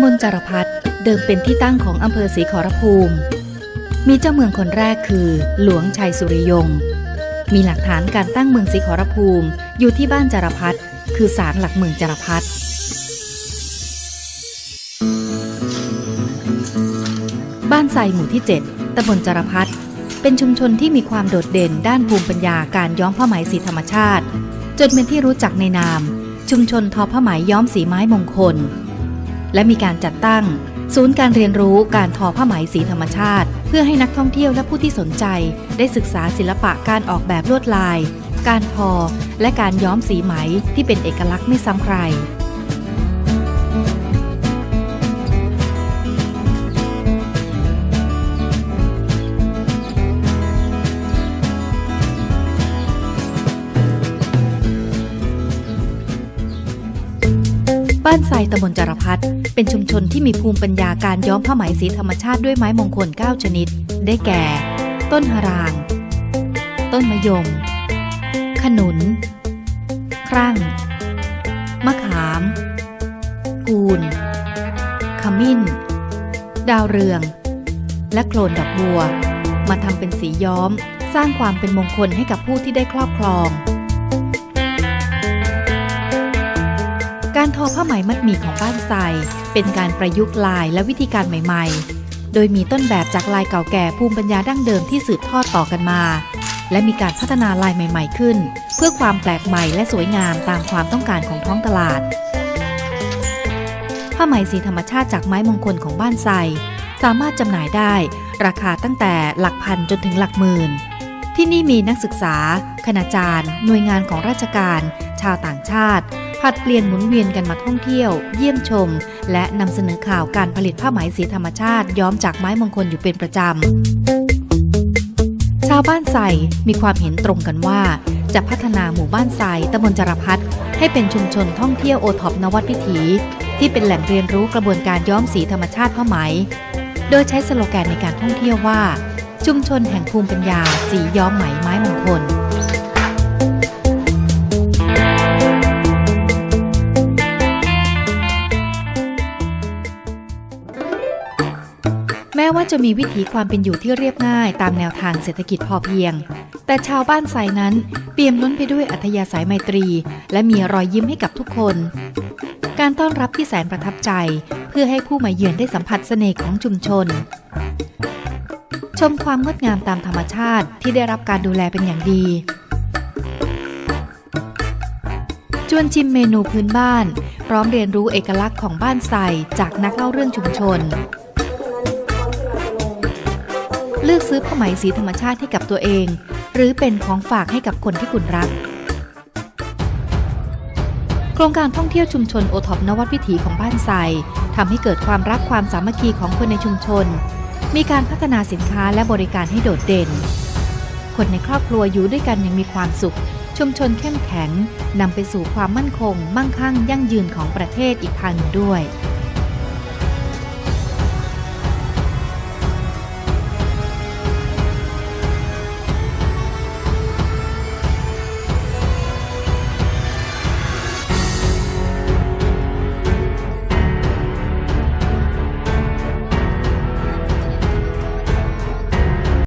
ตำบลจารพัฒเดิมเป็นที่ตั้งของอำเภอศรีขอรภูมิ มีเจ้าเมืองคนแรกคือหลวงชัยสุริยง มีหลักฐานการตั้งเมืองศรีขอรภูมิอยู่ที่บ้านจารพัฒคือศาลหลักเมืองจารพัฒบ้านไซหมู่ที่ 7ตำบลจารพัฒเป็นชุมชนที่มีความโดดเด่นด้านภูมิปัญญาการย้อมผ้าไหมสีธรรมชาติ จนเป็นที่รู้จักในนาม ชุมชนทอผ้าไหมย้อมสีไม้มงคล และมีการจัดตั้ง ศูนย์การเรียนรู้การทอผ้าไหมสีธรรมชาติ เพื่อให้นักท่องเที่ยวและผู้ที่สนใจ ได้ศึกษาศิลปะการออกแบบลวดลาย การทอ และการย้อมสีไหมที่เป็นเอกลักษณ์ไม่ซ้ำใคร บ้านไซตำบลจารพัฒเป็นชุมชนที่มีภูมิปัญญาการย้อมผ้าไหมสีธรรมชาติด้วยไม้มงคล 9 ชนิด ได้แก่ ต้นหราง ต้นมะยม ขนุน ครั่ง มะขาม กูน ขมิ้น ดาวเรือง และโคลนดอกบัว มาทำเป็นสีย้อม สร้างความเป็นมงคลให้กับผู้ที่ได้ครอบครอง การทอผ้าไหมมัดหมี่ของบ้านทรายเป็นการประยุกต์ลายและวิธีการใหม่ๆ โดยมีต้นแบบจากลายเก่าแก่ภูมิปัญญาดั้งเดิมที่สืบทอดต่อกันมา และมีการพัฒนาลายใหม่ ๆ ขึ้น เพื่อความแปลกใหม่และสวยงามตามความต้องการของท้องตลาด ผ้าไหมสีธรรมชาติจากไม้มงคลของบ้านไซสามารถจำหน่ายได้ ราคาตั้งแต่หลักพันจนถึงหลักหมื่น ที่นี่มีนักศึกษา คณาจารย์ หน่วยงานของราชการ ชาวต่างชาติ ผัดเปลี่ยนหมุนเวียนกันมาท่องเที่ยว เยี่ยมชม และนำเสนอข่าวการผลิตผ้าไหมสีธรรมชาติ ย้อมจากไม้มงคลอยู่เป็นประจำ ชาวบ้านไซมีความเห็นตรงกันว่า จะพัฒนาหมู่บ้านไซตำบลจารพัฒให้เป็นชุมชนท่องเที่ยวโอท็อปนวัดวิถี ที่เป็นแหล่งเรียนรู้กระบวนการย้อมสีธรรมชาติผ้าไหม โดยใช้สโลแกนในการท่องเที่ยวว่า ชุมชนแห่งภูมิปัญญา สีย้อมไหมไม้มงคล แม้ว่าจะมีวิถีความเป็นอยู่ที่เรียบง่ายตามแนวทางเศรษฐกิจพอเพียง แต่ชาวบ้านไซนั้นเปี่ยมล้นไปด้วยอัธยาศัยไมตรี และมีรอยยิ้มให้กับทุกคน การต้อนรับที่แสนประทับใจ เพื่อให้ผู้มาเยือนได้สัมผัสเสน่ห์ของชุมชน ชมความงดงามตามธรรมชาติที่ได้รับการดูแลเป็นอย่างดีจวนชิมเมนูพื้นบ้าน พร้อมเรียนรู้เอกลักษณ์ของบ้านไซจากนักเล่าเรื่องชุมชน เลือกซื้อผ้าไหมสีธรรมชาติให้กับตัวเอง หรือเป็นของฝากให้กับคนที่คุณรัก โครงการท่องเที่ยวชุมชนโอท็อปนวัดวิถีของบ้านไซทำให้เกิดความรักความสามัคคีของคนในชุมชน มีการพัฒนาสินค้าและบริการให้โดดเด่น คนในครอบครัวอยู่ด้วยกันอยังมีความสุข ชุมชนเข้มแข็งนำไปสู่ความมั่นคง มั่งคั่ง ยั่งยืนของประเทศอีกทางหนึ่งด้วย